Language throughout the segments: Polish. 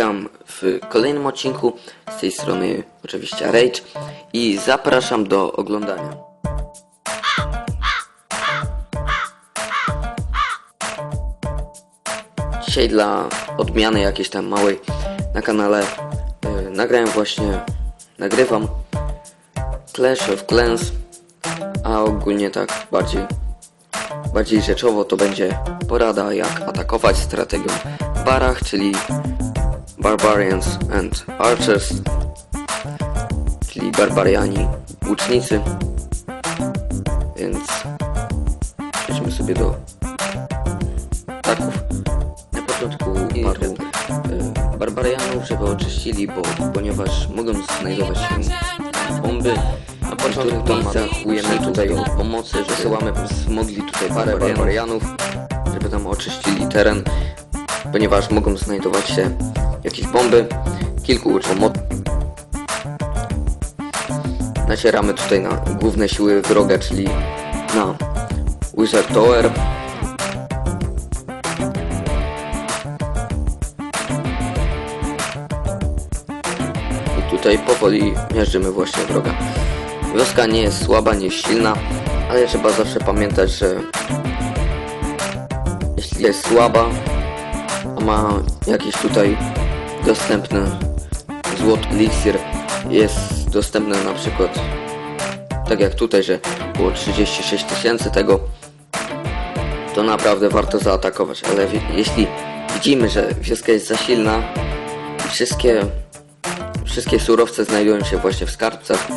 witam w kolejnym odcinku. Z tej strony oczywiście Rage i zapraszam do oglądania. Dzisiaj dla odmiany jakiejś tam małej na kanale yy, nagrałem właśnie, nagrywam Clash of Clans, a ogólnie tak bardziej Bardziej rzeczowo to będzie porada jak atakować strategią w barach, czyli Barbarians and Archers, czyli barbariani, łucznicy. Więc przejdźmy sobie do ataków. Na początku paru e, barbarianów, żeby oczyścili, bo ponieważ mogą znajdować się bomby, na początku ujemy tutaj o pomocy, że wysyłamy smogli tutaj parę barbarianów, żeby tam oczyścili teren, ponieważ mogą znajdować się jakieś bomby, kilku pomoc. Nacieramy tutaj na główne siły wroga, czyli na Wizard Tower. I tutaj powoli miażdżymy właśnie wroga. Wioska nie jest słaba, nie jest silna, ale trzeba zawsze pamiętać, że jeśli jest słaba, a ma jakiś tutaj dostępny złoty eliksir, jest dostępny na przykład tak jak tutaj, że było 36 tysięcy tego, to naprawdę warto zaatakować, ale jeśli widzimy, że wioska jest za silna wszystkie, wszystkie surowce znajdują się właśnie w skarbcach,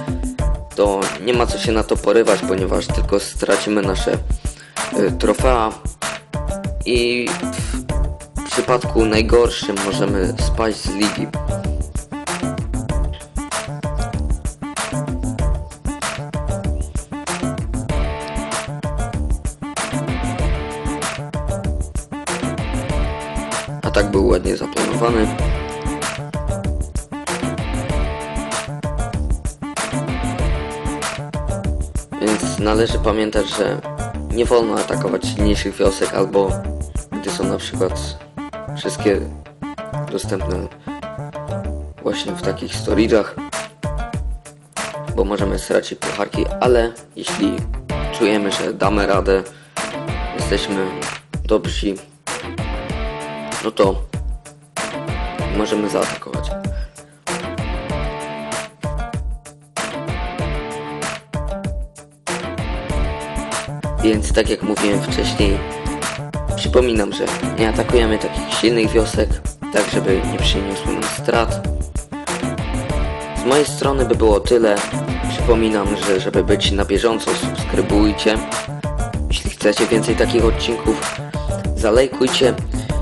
to nie ma co się na to porywać, ponieważ tylko stracimy nasze y, trofea i przypadku najgorszym możemy spaść z ligi. Tak był ładnie zaplanowany. Więc należy pamiętać, że nie wolno atakować silniejszych wiosek albo gdy są na przykład wszystkie dostępne właśnie w takich storage'ach, bo możemy stracić pucharki, ale jeśli czujemy, że damy radę, jesteśmy dobrzy, no to możemy zaatakować. Więc tak jak mówiłem wcześniej, przypominam, że nie atakujemy takich silnych wiosek, tak żeby nie przyniosły nam strat. Z mojej strony by było tyle. Przypominam, że żeby być na bieżąco, subskrybujcie. Jeśli chcecie więcej takich odcinków, zalajkujcie.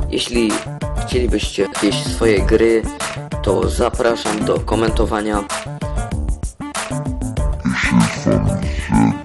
Jeśli chcielibyście jakieś swoje gry, to zapraszam do komentowania. I się z wami żegnam.